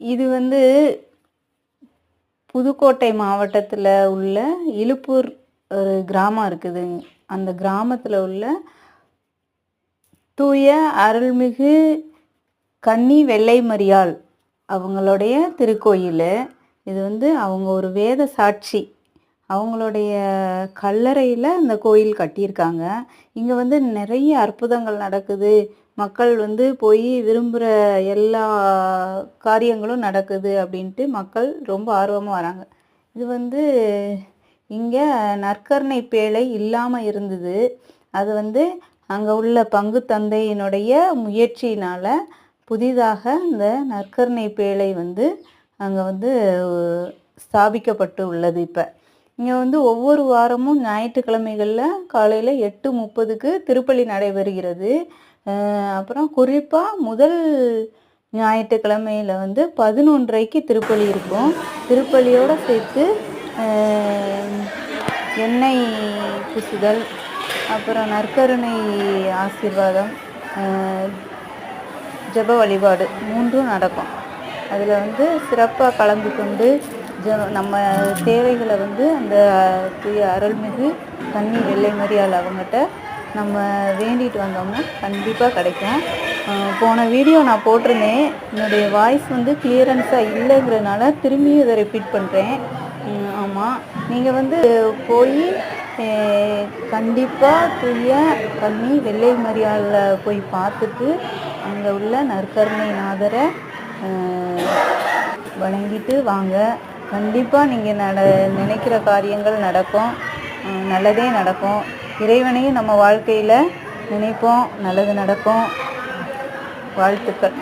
இது வந்து புதுக்கோட்டை மாவட்டத்தில் உள்ள இழுப்பூர் ஒரு கிராமம் இருக்குது. அந்த கிராமத்தில் உள்ள தூய அருள்மிகு கன்னி வெள்ளை மரியாள் அவங்களுடைய திருக்கோயில். இது வந்து அவங்க ஒரு வேத சாட்சி. அவங்களுடைய கல்லறையில் அந்த கோயில் கட்டியிருக்காங்க. இங்கே வந்து நிறைய அற்புதங்கள் நடக்குது. மக்கள் வந்து போய் விரும்புகிற எல்லா காரியங்களும் நடக்குது அப்படின்ட்டு மக்கள் ரொம்ப ஆர்வமாக வராங்க. இது வந்து இங்கே நற்கருணை பேழை இல்லாமல் இருந்தது. அது வந்து அங்கே உள்ள பங்கு தந்தையினுடைய முயற்சியினால் புதிதாக இந்த நற்கருணை பேழை வந்து அங்கே வந்து ஸ்தாபிக்கப்பட்டு உள்ளது இப்போ. இங்கே வந்து ஒவ்வொரு வாரமும் ஞாயிற்றுக்கிழமைகளில் காலையில் எட்டு முப்பதுக்கு திருப்பலி நடைபெறுகிறது. அப்புறம் குறிப்பாக முதல் ஞாயிற்றுக்கிழமையில் வந்து பதினொன்றைக்கு திருப்பலி இருக்கும். திருப்பலியோடு சேர்த்து எண்ணெய் பூசுதல் அப்புறம் நற்கருணை ஆசீர்வாதம் ஜப ஜெப வழிபாடு மூன்றும் நடக்கும். அதில் வந்து சிறப்பாக கலந்து கொண்டு ஜ நம்ம தேவைகளை வந்து அந்த அருள்மிகு தண்ணி வெள்ளை மரியாள் அவங்ககிட்ட நம்ம வேண்டிட்டு வந்தோம்னா கண்டிப்பாக கிடைக்கும். போன வீடியோ நான் போட்டிருந்தேன். என்னுடைய வாய்ஸ் வந்து கிளியரன்ஸாக இல்லைங்கிறதுனால திரும்பியும் இதை ரிப்பீட் பண்ணுறேன் ஆமாம் நீங்கள் வந்து போய் கண்டிப்பாக தூய கன்னி வெள்ளை மரியாளில் போய் பார்த்துட்டு அங்கே உள்ள நற்கருணை நாதரை வணங்கிட்டு வாங்க. கண்டிப்பாக நீங்கள் நட நினைக்கிற காரியங்கள் நடக்கும். நல்லதே நடக்கும். இறைவனையும் நம்ம வாழ்க்கையில் நினைப்போம் நல்லது நடக்கும். வாழ்த்துக்கள்.